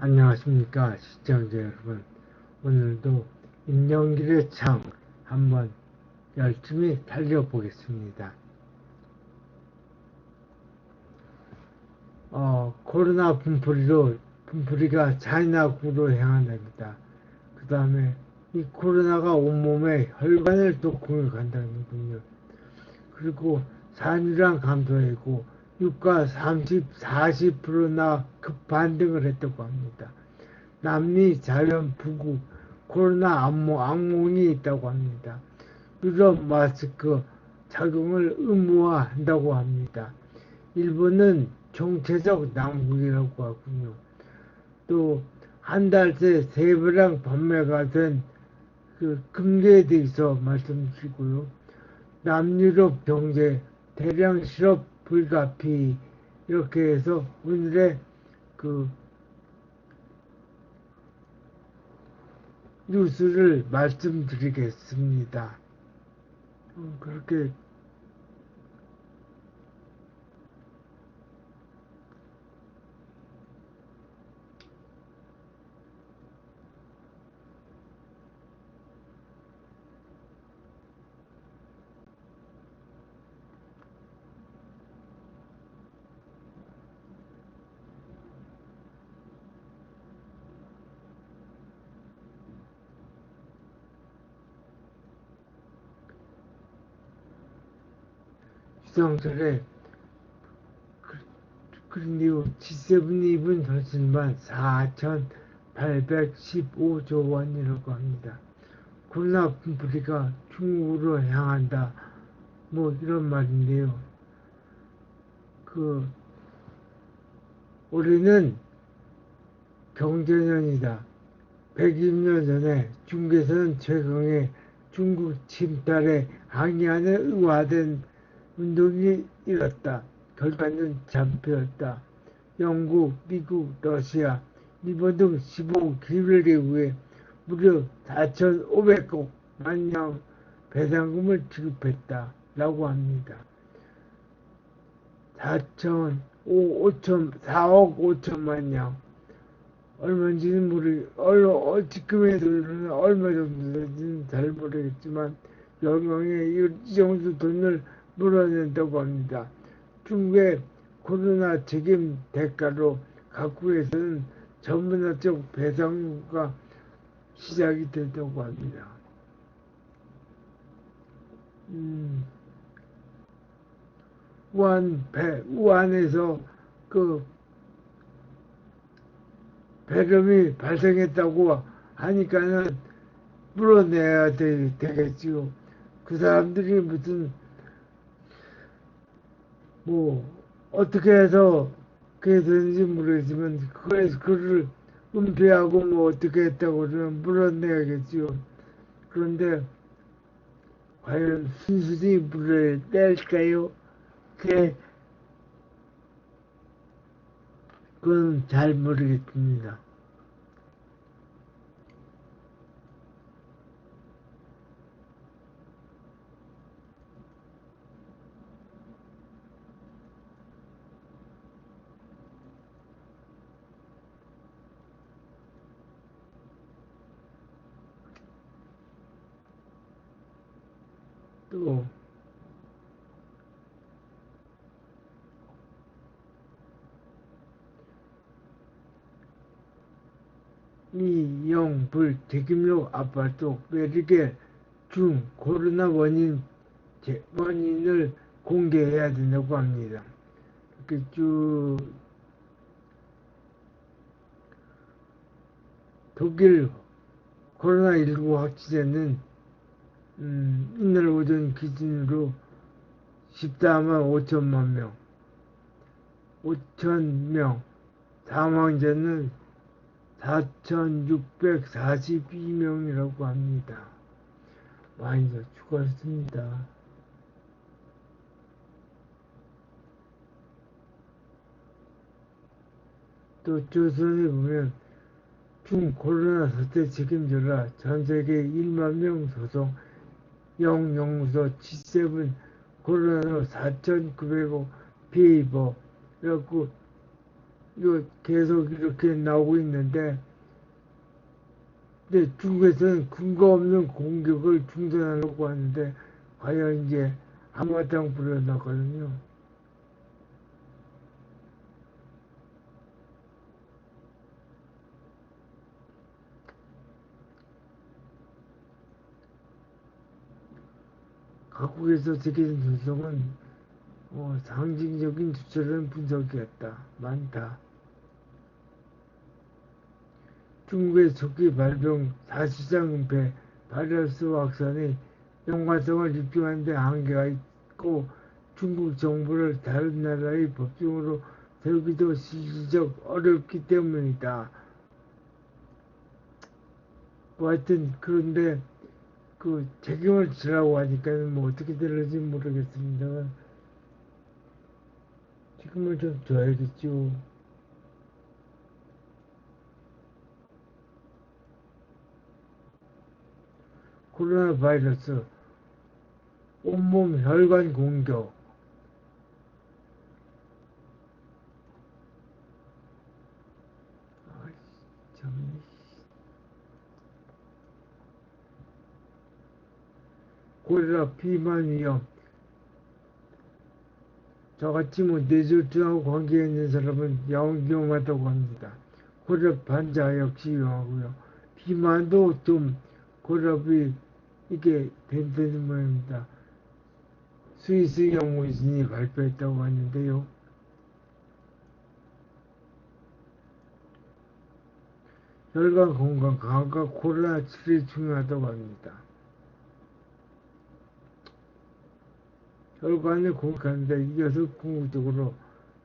안녕하십니까 시청자 여러분. 오늘도 임영길의 창 한번 열심히 달려보겠습니다. 어, 코로나 분풀이로 분풀이가 차이나국으로 향한답니다. 그 다음에 이 코로나가 온몸에 혈관을 또 공격한다는군요. 그리고 산유량 감소이고 유가 30, 40%나 급반등을 했다고 합니다. 남미 자연 부국 코로나 악몽, 악몽이 있다고 합니다. 유럽 마스크 착용을 의무화한다고 합니다. 일본은 정체적 남국이라고 하군요. 또 한 달 새세 배랑 판매가 된 그 금괴에 대해서 말씀드리고요. 남유럽 경제 대량 실업 불가피 이렇게 해서 오늘의 그 뉴스를 말씀드리겠습니다. 음, 그렇게 시성철의 그린리우 G7 입은 현실만 4,815조 원이라고 합니다. 코로나 분풀이가 중국으로 향한다. 뭐 이런 말인데요. 그 올해는 경제년이다. 120년 전에 중국에서는 최강의 중국 침탈에 항의하는 의화된 운동이 일었다. 결과는 잡혔다. 영국, 미국, 러시아, 일본 등 15개국에 무려 4,500억 만냥 배상금을 지급했다. 라고 합니다. 4천, 5천, 4억 5천만 냥. 얼마인지는 모르, 얼마, 지금에서는 얼마 정도인지는 잘 모르겠지만, 영광에 이 정도 돈을 물어낸다고 합니다. 중국의 코로나 책임 대가로 각국에서는 전문화적 배상과 시작이 됐다고 합니다. 음, 우한 배, 우한에서 그 배름이 발생했다고 하니까는 물어내야 되, 되겠지요. 그 사람들이 무슨 뭐 어떻게 해서 그게 되는지 모르겠지만 그래서 그를 은폐하고 뭐 어떻게 했다고 저는 물어내야겠지요. 그런데 과연 순순히 물을? 그게 그건 잘 모르겠습니다. 또 이영불 대규모 아파트 외르게 중 코로나 원인 원인을 공개해야 된다고 합니다. 이렇게 쭉 독일 코로나19 확진자는 음, 이날 오전 기준으로 14만 5천만 명, 5천 명, 사망자는 4,642명이라고 합니다. 많이 더 죽었습니다. 또 조선에 보면 중 코로나 사태 책임져라 전 세계 1만 명 소송 영영서 G7 코로나 4,900억 피해 입어 그래갖고 이거 계속 이렇게 나오고 있는데, 근데 중국에서는 근거 없는 공격을 중단하려고 하는데, 과연 이제 한바탕 불어났거든요. 각국에서 제기된 전성은 어, 상징적인 주체는 분석이었다. 많다. 중국의 적기 발병 사실상 은폐 바이러스 확산이 연관성을 입증하는 데 한계가 있고 중국 정부를 다른 나라의 법정으로 세우기도 실질적 어렵기 때문이다. 뭐 하여튼 그런데 그 책임을 지라고 하니까는 뭐 어떻게 될지 모르겠습니다만 책임을 좀 져야겠죠. 코로나 바이러스 온몸 혈관 공격 참. 고리라 비만 위험 저같이 뭐 뇌졸중하고 관계 있는 사람은 영 위험하다고 합니다. 고렵 환자 역시 위험하고요. 비만도 좀 고렵이 이게 된다는 모양입니다. 스위스 연구진이 발표했다고 하는데요. 혈관 건강 강화가 치료에 중요하다고 합니다. 혈관을 공격하는데 이어서 궁극적으로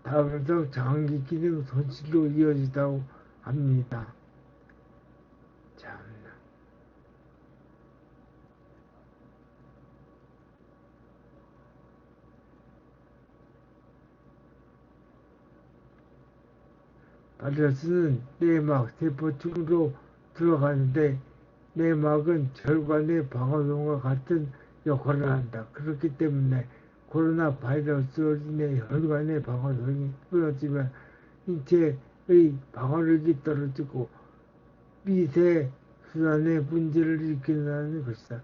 다변성 장기 기능 손실로 이어지다고 합니다. 참나. 바이러스는 내막 세포 쪽으로 들어가는데 내막은 혈관의 방어동과 같은 역할을 한다. 그렇기 때문에 코로나 바이러스로 인해 혈관의 방어력이 끊어지면 인체의 방어력이 떨어지고 미세 순환의 문제를 일으킨다는 것이다.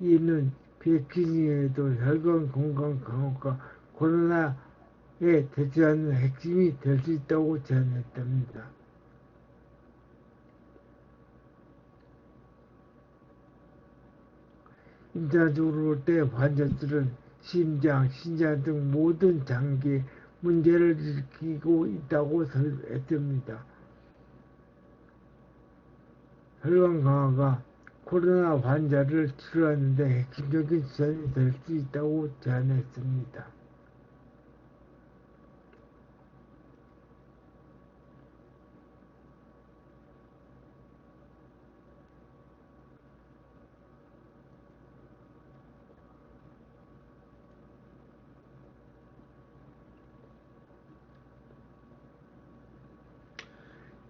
이는 백신에도 혈관 건강 강화가 코로나 에 대처하는 핵심이 될 수 있다고 제안했답니다. 인자적으로 볼 때 환자들은 심장, 신장 등 모든 장기에 문제를 일으키고 있다고 설했습니다. 혈관 강화가 코로나 환자를 치료하는 데 핵심적인 수단이 될 수 있다고 제안했습니다.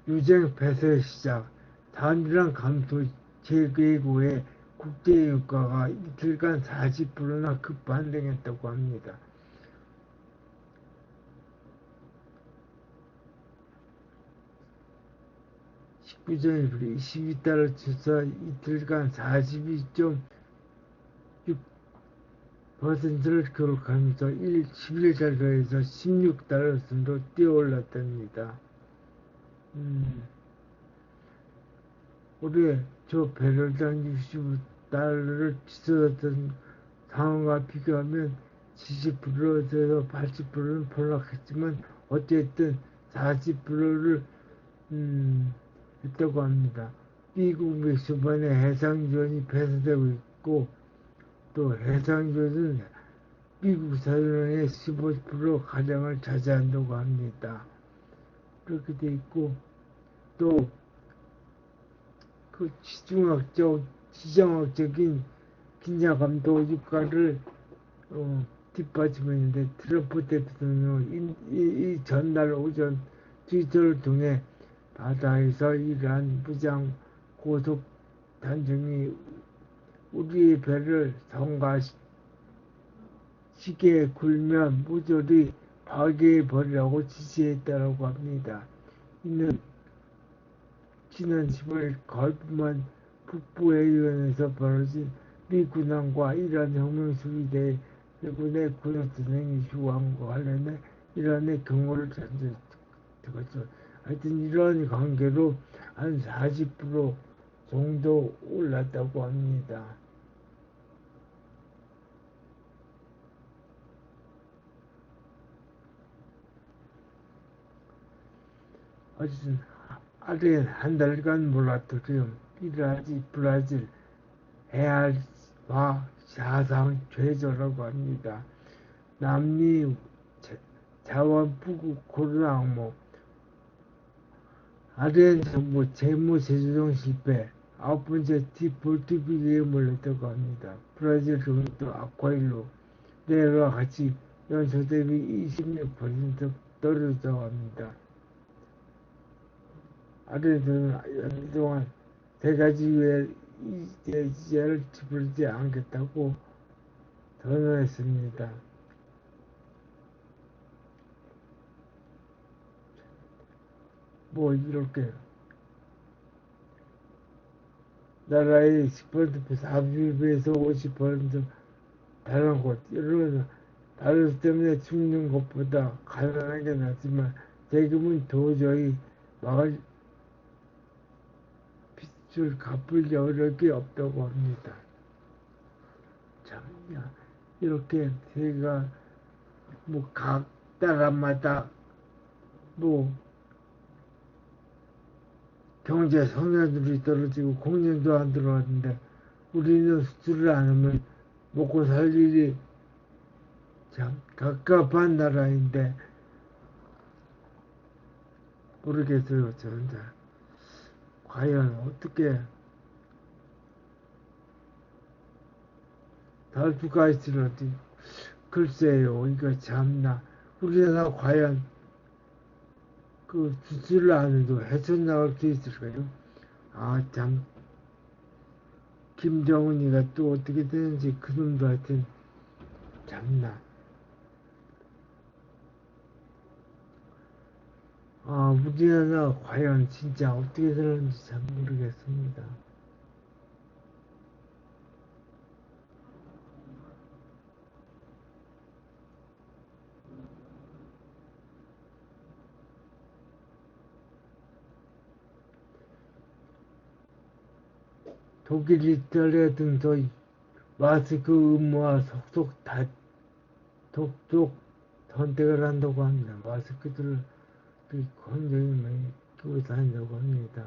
유쟁 폐쇄 시작, 단일한 감소 후에 국제유가가 이틀간 40%나 급반등했다고 합니다. 구전일이 22달러 추서 이틀간 42.6%를 기록하면서 11달러에서 16달러 순으로 뛰어올랐답니다. 음, 올해 저 배럴당 65달러를 치솟았던 상황과 비교하면 70%에서 80%는 폭락했지만 어쨌든 40%를 음, 했다고 합니다. 미국 맥주반의 해상지원이 폐쇄되고 있고 또 해상지원은 미국 사전의 15%가량을 차지한다고 합니다. 그렇게 돼 있고 또 그 지중학적, 지정학적인 긴장감도 유가를 어, 뒷받침고 있는데 트럼프 대통령이 이, 이 전날 오전 트위터를 통해 바다에서 일한 무장 고속 단정이 우리의 배를 성가시게 굴면 모조리 파괴해버리라고 지시했다고 합니다. 있는 지난 15일 가을뿐만 북부해변에서 벌어진 미 군함과 이란 혁명 수비대 일군의 군사진행 이슈와 관련해 이란의 경고를 전제되었죠. 하여튼 이러한 관계로 한 40% 정도 올랐다고 합니다. 어쨌든 아르헨 한 달간 몰라토리움 이라지 브라질 해알과 사상 최저라고 합니다. 남미 자원 부국 코로나 항목 아르헨 정부 재무 제조정 실패 아홉 번째 디폴트 비기에 몰렸다고 합니다. 브라질 정도 아쿠아일로 내일과 같이 연소 대비 26% 떨어졌다고 합니다. 아르헨티나는 연일 동안 세 가지 외에 이제를 지불지 않겠다고 선언했습니다. 뭐 이렇게 나라의 10% 40배에서 50% 다른 곳 이런 다른 때문에 죽는 것보다 가난하게 낫지만 세금은 도저히 막을 빚을 갚을 여력이 없다고 합니다. 참, 야, 이렇게 제가 뭐 각 나라마다 뭐 경제 성장률이 떨어지고 공연도 안 들어왔는데 우리는 수출을 안 하면 먹고 살 일이 참 갑갑한 나라인데 모르겠어요 저는 잘 과연 어떻게 달 수가 있을지 글쎄요 이거 참나 우리나라 과연 그 수술을 안 해도 헤쳐나갈 수 있을까요? 아, 참. 김정은이가 또 어떻게 되는지 그놈도 하여튼 참나. 아, 우리나라 과연 진짜 어떻게 되는지 잘 모르겠습니다. 독일, 이탈리아 등도 마스크 의무화 속속 다 독촉 선택을 한다고 합니다. 마스크들을 굉장히 많이 끼고 다닌다고 합니다.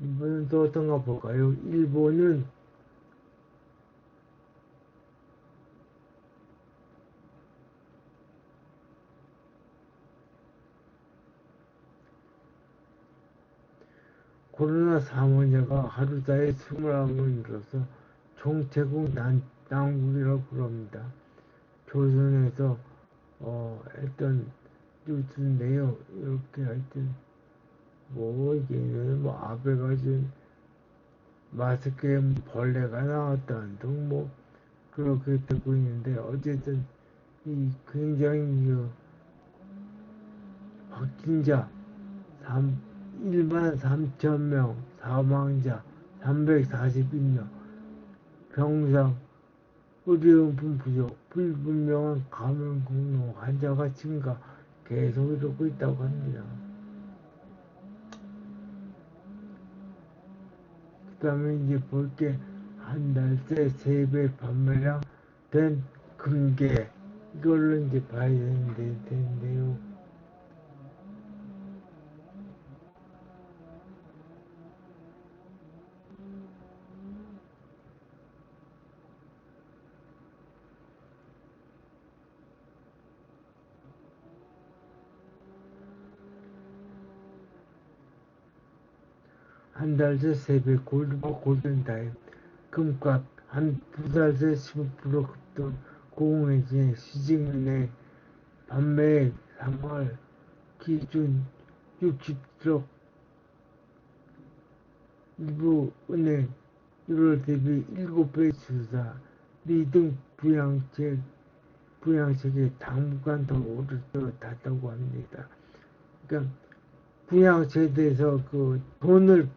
이번은 또 어떤가 볼까요? 일본은 코로나 사망자가 하루 사이에 21명 늘어서 총체국 난국이라고 부릅니다. 조선에서 어, 했던 뉴스 내용 이렇게 하여튼 뭐 이게 뭐 아베가 준 마스크에 벌레가 나왔다는 등뭐 그렇게 듣고 있는데 어쨌든 이 굉장히 그 확진자 3 1만 3천 명 사망자 341명 병상 의료용품 부족 불분명한 감염 공로 환자가 증가 계속 이러고 있다고 합니다. 그 다음에 이제 볼 게 한 달 새 세배 판매량 된 금괴 이걸로 이제 봐야 되는데, 되는데요. 한 달 새 세배 골드바 골든타임 금값 한 두 달 새 15% 급등 공공해진 시중은행 판매액 3월 기준 60억 일부 은행 1월 대비 7배 주사, 미등 부양책, 부양책에 당분간 더 오를 것 같다고 합니다. 그러니까 부양책에서 그 돈을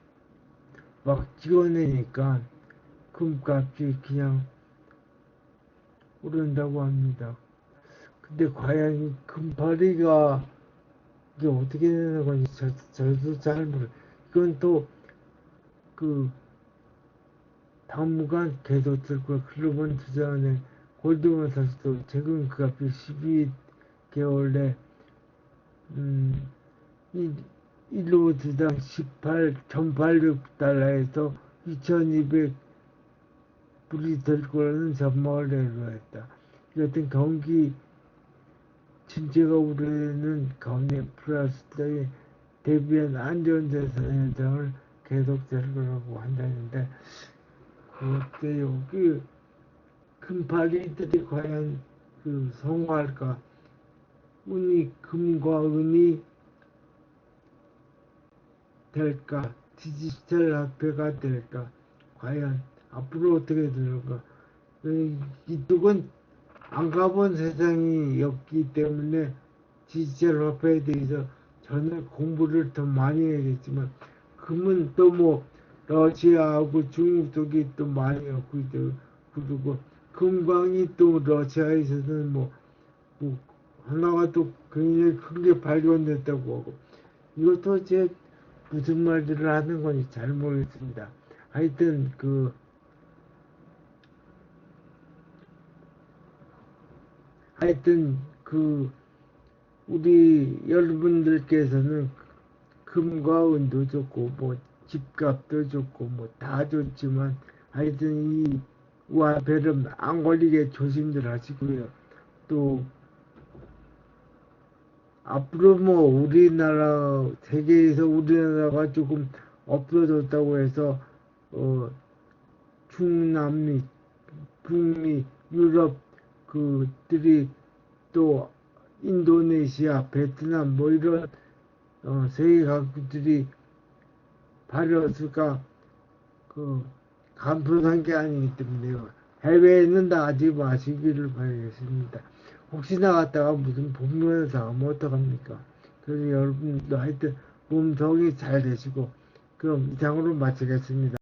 막 찍어내니까 금값이 그냥 오른다고 합니다. 근데 과연 이 금파리가 이게 어떻게 되는 건지 저, 저도 잘 모르. 이건 또그 당분간 계속 들 거야. 글로벌 투자은행 골드만삭스도 최근 그 값이 12개월 내 음, 1로드당 18, 1,800달러에서 2,200 불이 될 거라는 전망을 내놓았다. 여튼 경기 침체가 우려되는 가운데 플러스에 대비한 안전자산 현상을 계속 될 거라고 한다는데 그때 여기 금파리들이 과연 그 성공할까? 운이 금과 은이 될까? 디지털 화폐가 될까? 과연 앞으로 어떻게 될까? 이쪽은 안 가본 세상이었기 때문에 디지털 화폐에 대해서 저는 공부를 더 많이 해야겠지만 금은 또 뭐 러시아하고 중국 쪽이 또 많이 있고 그리고 금광이 또 러시아에서는 뭐, 뭐 하나가 또 굉장히 큰 게 발견됐다고 하고 이것도 제 무슨 말들을 하는 건지 잘 모르겠습니다. 하여튼 그 하여튼 그 우리 여러분들께서는 금과 은도 좋고 뭐 집값도 좋고 뭐 다 좋지만 하여튼 이 우화배름 안 걸리게 조심들 하시고요. 또 앞으로 뭐 우리나라 세계에서 우리나라가 조금 없어졌다고 해서 어 중남미, 북미, 유럽 그들이 또 인도네시아, 베트남 뭐 이런 어, 세계 각국들이 발효수가 그 간편한 게 아니기 때문에요. 해외에 있는 나가지 마시기를 바라겠습니다. 혹시 나갔다가 무슨 본면을 당하면 어떡합니까? 그래서 여러분도 하여튼 몸속이 잘 되시고 그럼 이상으로 마치겠습니다.